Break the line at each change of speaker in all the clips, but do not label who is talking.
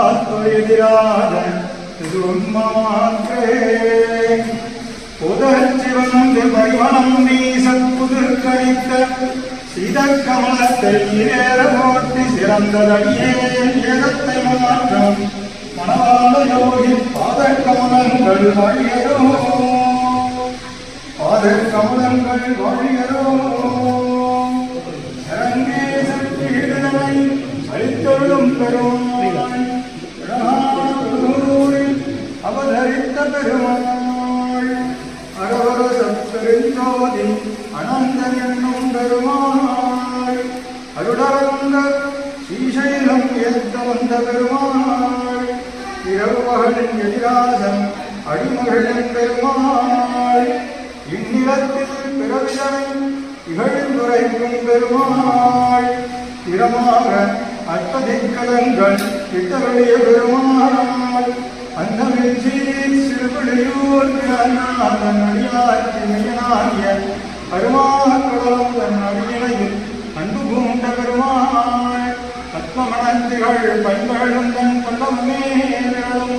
ருபந்தவாத்வயதிராஜ திருமமாத்ரே புதர்ச்சிவந்து பரிமணம் நீ சற்புதிர் கழித்த சிதக்கமலத்தை நேர போட்டி சிறந்ததடியே ஏகத்தை மாற்றம் மணவாள யோகி பாதக்கமலங்கள் வழியரோ பாதக்கமலங்கள் வழியரோ அளித்தொழும் அவதரித்த பெருமாள் அரவர சத்தரிந்தோதி அனந்தன் என்னும் பெருமாள் அருடவந்த ஸ்ரீசைலம் ஏத்த வந்த பெருமாள் இரவு மகளின் எதிராசன் அடிமகளின் பெருமாள் இந்நிலத்தில் பிறவிதனை இகழ்ந்துரைக்கும் பெருமாள் திறமாக அற்பதிக்கலங்கள் இட்டருடைய பெருமானால் அன்னமில் சிறுபடியூர் சிறுபிழையூர் பிறநாதன் தன் அடியினையில் அன்பு பூண்ட பெருமாள் பத்மமணத்திகள் பைம்பகளும் தன் கொண்டமேலும்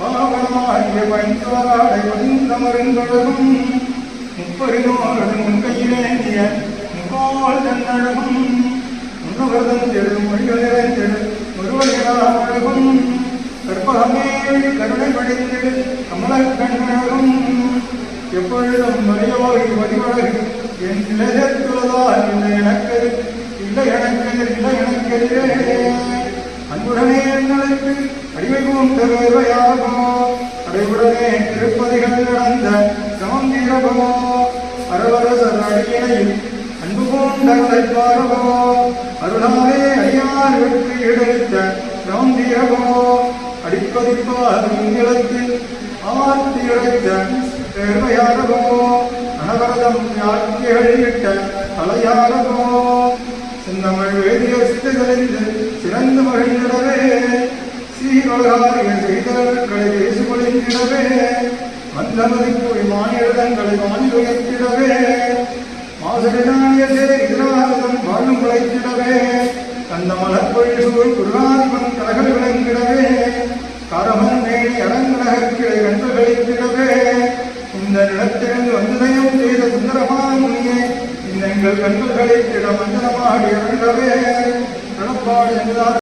பாவமாகிய பைந்தவாடை வந்த மருந்தொழுகும் முப்பரினோடு கையிலேந்திய முகோல் தன்னழகும். முன்னவர்தம் தெரு மொழிகள் நிறைந்தெழு ஒருவழியாமழகும் கற்பகமே கருணை படைத்து கமலக் எப்பொழுதும் வலியோகி வழிவழகு என் இளையத்துள்ளதால் இல்லை எனக்கு இல்லை எனக்கு இல்லை எனக்கு அன்புடனே எங்களுக்கு அடிமை பூண்ட வேர்வையாகோ அடைவுடனே திருப்பதிகள் நடந்த சமம் தீரபவோ அரவரசர் அடியினையில் அன்பு பூண்ட அருளாலே அடியார் வெற்றி எடுத்த சமம் தீரபோ அடிப்பதிப்பார் ஆர்த்தி அடைத்த வேர்வையாரவோ அனவரதம் யாத்திகள் இட்ட தலையாரவோ செந்தமிழ் வேதிய சித்தகலைந்து சிறந்து மகிழ்ந்திடவே சீரோகாரிய செய்தவர்களை பேசுமொழிந்திடவே மந்தமதிப்பு மாநிலங்களை மாநிலத்திடவே உயர்த்திடவே மாசடினாய சேராதம் வாழும் குலைத்திடவே கந்த மலர்பொழி குருநாதிபன் கலகள் விளங்கிடவே கரமன் மேனி அடங்கடகிளை கண்டு கழித்திடவே இந்த நிலத்திலிருந்து வந்ததயம் செய்த இந்த எங்கள் கழித்திட மந்தனமாடி இறங்கவே நடப்பாடு என்றார்